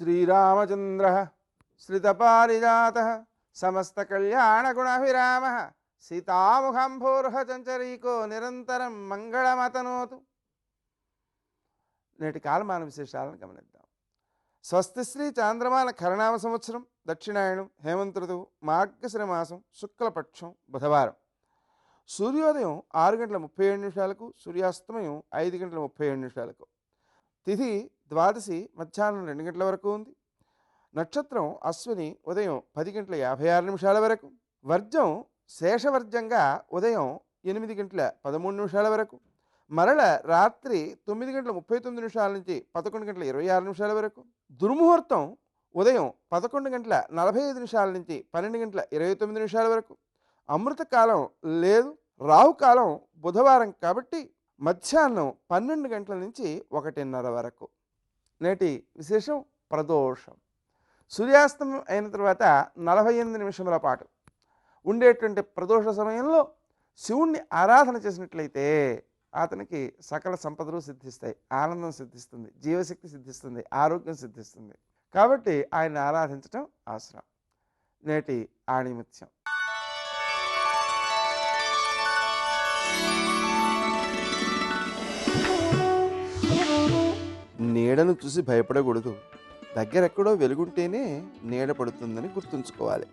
శ్రీరామచంద్ర శ్రితపారిజాత సమస్త కళ్యాణగుణాభిరామ సీతాముఖంభోర్హ నిరంతరం మంగళమతనోతు నేటి కాలమాన విశేషాలను గమనిద్దాం. స్వస్తి శ్రీ చాంద్రమాన కరణామ సంవత్సరం దక్షిణాయనం హేమంత ఋతువు మార్గశిర మాసం శుక్లపక్షం బుధవారం. సూర్యోదయం ఆరు గంటల ముప్పై ఏడు నిమిషాలకు సూర్యాస్తమయం ఐదు గంటల ముప్పై ఏడు నిమిషాలకు. తిథి ద్వాదశి మధ్యాహ్నం రెండు గంటల వరకు ఉంది. నక్షత్రం అశ్విని ఉదయం పది గంటల యాభై ఆరు నిమిషాల వరకు. వర్జం శేషవర్జంగా ఉదయం ఎనిమిది గంటల పదమూడు నిమిషాల వరకు. మరల రాత్రి తొమ్మిది గంటల ముప్పై తొమ్మిది నిమిషాల నుంచి పదకొండు గంటల ఇరవై ఆరు నిమిషాల వరకు. దుర్ముహూర్తం ఉదయం పదకొండు గంటల నలభై ఐదు నిమిషాల నుంచి పన్నెండు గంటల ఇరవై తొమ్మిది నిమిషాల వరకు. అమృత కాలం లేదు. రాహుకాలం బుధవారం కాబట్టి మధ్యాహ్నం పన్నెండు గంటల నుంచి ఒకటిన్నర వరకు. నేటి విశేషం ప్రదోషం. సూర్యాస్తమం అయిన తర్వాత నలభై ఎనిమిది నిమిషముల పాటు ఉండేటువంటి ప్రదోష సమయంలో శివుణ్ణి ఆరాధన చేసినట్లయితే అతనికి సకల సంపదలు సిద్ధిస్తాయి ఆనందం సిద్ధిస్తుంది జీవశక్తి సిద్ధిస్తుంది ఆరోగ్యం సిద్ధిస్తుంది. కాబట్టి ఆయన ఆరాధించటం అవసరం. నేటి ఆణిముత్యం. నీడను చూసి భయపడకూడదు. దగ్గరెక్కడో వెలుగుంటేనే నీడ పడుతుందని గుర్తుంచుకోవాలి.